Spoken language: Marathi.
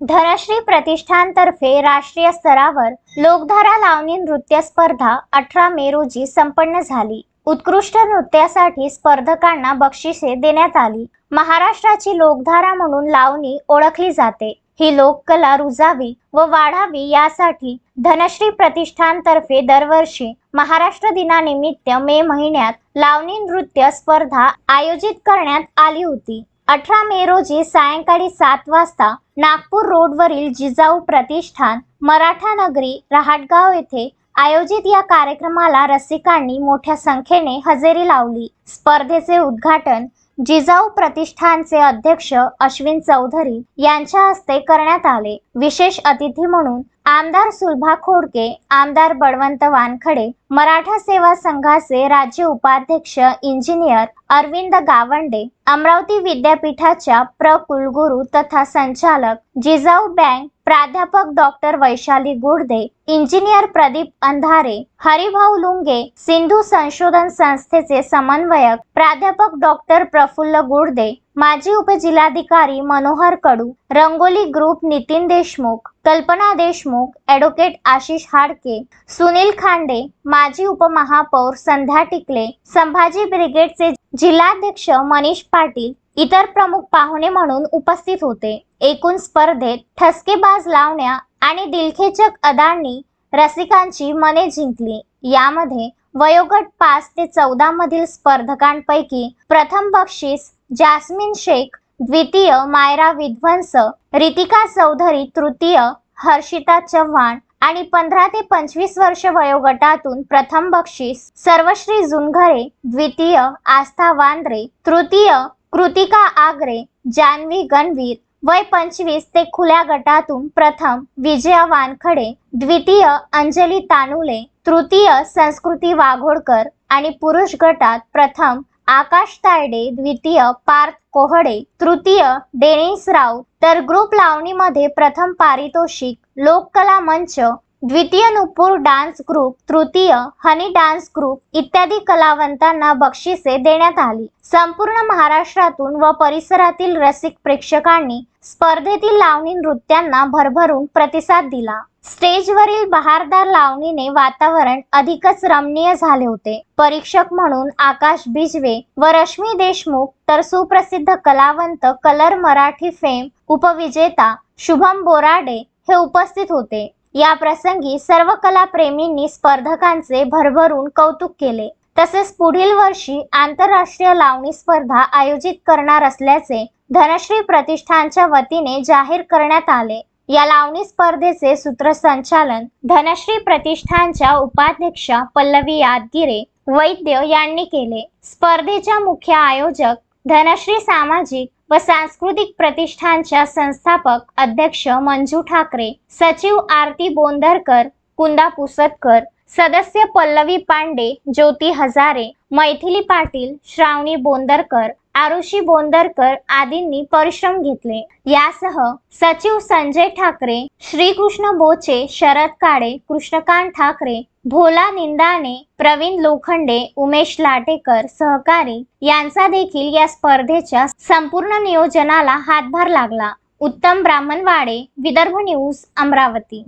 धनश्री प्रतिष्ठानतर्फे राष्ट्रीय स्तरावर लोकधारा लावणी नृत्य स्पर्धा अठरा मे रोजी संपन्न झाली. उत्कृष्ट नृत्यासाठी स्पर्धकांना बक्षिसे देण्यात आली. महाराष्ट्राची लोकधारा म्हणून लावणी ओळखली जाते. ही लोककला रुजावी व वाढावी यासाठी धनश्री प्रतिष्ठानतर्फे दरवर्षी महाराष्ट्र दिनानिमित्त मे महिन्यात लावणी नृत्य स्पर्धा आयोजित करण्यात आली होती. अठरा मे रोजी सायंकाळी सात वाजता नागपूर रोडवरील जिजाऊ प्रतिष्ठान मराठा नगरी रहाटगाव येथे आयोजित या कार्यक्रमाला रसिकांनी मोठ्या संख्येने हजेरी लावली. स्पर्धेचे उद्घाटन जिजाऊ प्रतिष्ठानचे अध्यक्ष अश्विन चौधरी यांच्या हस्ते करण्यात आले. विशेष अतिथी म्हणून आमदार सुलभा खोडके आमदार बळवंत वानखडे मराठा सेवा संघाचे राज्य उपाध्यक्ष इंजिनियर अरविंद गावंडे अमरावती विद्यापीठाच्या प्र कुलगुरू तथा संचालक जिजाऊ बँक प्राध्यापक डॉक्टर वैशाली गुडदे इंजिनियर प्रदीप अंधारे हरिभाऊ लुंगे सिंधू संशोधन संस्थेचे समन्वयक प्राध्यापक डॉक्टर प्रफुल्ल गुडदे माजी उपजिल्हाधिकारी मनोहर कडू रंगोली ग्रुप नितीन देशमुख कल्पना देशमुख ॲडव्होकेट आशिष हाडके सुनील खांडे माजी उपमहापौर संध्या टिकले संभाजी ब्रिगेडचे जिल्हाध्यक्ष मनीष पाटील इतर प्रमुख पाहुणे म्हणून उपस्थित होते. एकूण स्पर्धेत ठसकेबाज लावण्या आणि दिलखेचक अदांनी रसिकांची मने जिंकली. यामध्ये वयोगट पाच ते चौदा मधील स्पर्धकांपैकी प्रथम बक्षीस जास्मिन शेख द्वितीय मायरा विध्वंस रितिका चौधरी तृतीय हर्षिता चव्हाण आणि पंधरा ते पंचवीस वर्ष वयोगटातून प्रथम बक्षीस सर्वश्री जुनघरे द्वितीय आस्था वांद्रे तृतीय कृतिका आगरे जान्हवी गणवीर वय पंचवीस ते खुल्या गटातून प्रथम विजया वानखडे द्वितीय अंजली तानुले तृतीय संस्कृती वाघोडकर आणि पुरुष गटात प्रथम आकाश तायडे द्वितीय पार्थ कोहडे तृतीय डेनिस राऊत. तर ग्रुप लावणीमध्ये प्रथम पारितोषिक लोककला मंच द्वितीय नुपूर डान्स ग्रुप तृतीय हनी डान्स ग्रुप इत्यादी कलावंतांना बक्षिसे देण्यात आली संपूर्ण महाराष्ट्रातून व परिसरातील रसिक प्रेक्षकांनी स्पर्धेतील लावणी नृत्यांना भरभरून प्रतिसाद दिला स्टेजवरील बहारदार लावणीने वातावरण अधिकच रमणीय झाले होते परीक्षक म्हणून आकाश बिजवे व रश्मी देशमुख तर सुप्रसिद्ध कलावंत कलर मराठी फेम उपविजेता शुभम बोराडे हे उपस्थित होते या प्रसंगी सर्व कलाप्रेमींनी स्पर्धकांचे भरभरून कौतुक केले. तसेच पुढील वर्षी आंतरराष्ट्रीय लावणी स्पर्धा आयोजित करणार असल्याचे धनश्री प्रतिष्ठानच्या वतीने जाहीर करण्यात आले. या लावणी स्पर्धेचे सूत्रसंचालन धनश्री प्रतिष्ठानच्या उपाध्यक्षा पल्लवी यादगिरे वैद्य यांनी केले. स्पर्धेच्या मुख्य आयोजक धनश्री सामाजिक व सांस्कृतिक प्रतिष्ठानच्या संस्थापक अध्यक्ष मंजू ठाकरे सचिव आरती बोंदरकर कुंदा पुसतकर सदस्य पल्लवी पांडे ज्योती हजारे मैथिली पाटील श्रावणी बोंदरकर आरुषी बोंदरकर आदींनी परिश्रम घेतले. यासह सचिव संजय ठाकरे श्रीकृष्ण बोचे शरद काळे कृष्णकांत ठाकरे भोला निंदाने प्रवीण लोखंडे उमेश लाटेकर सहकारी यांचा देखील या स्पर्धेच्या संपूर्ण नियोजनाला हातभार लागला. उत्तम ब्राह्मणवाडे विदर्भ न्यूज अमरावती.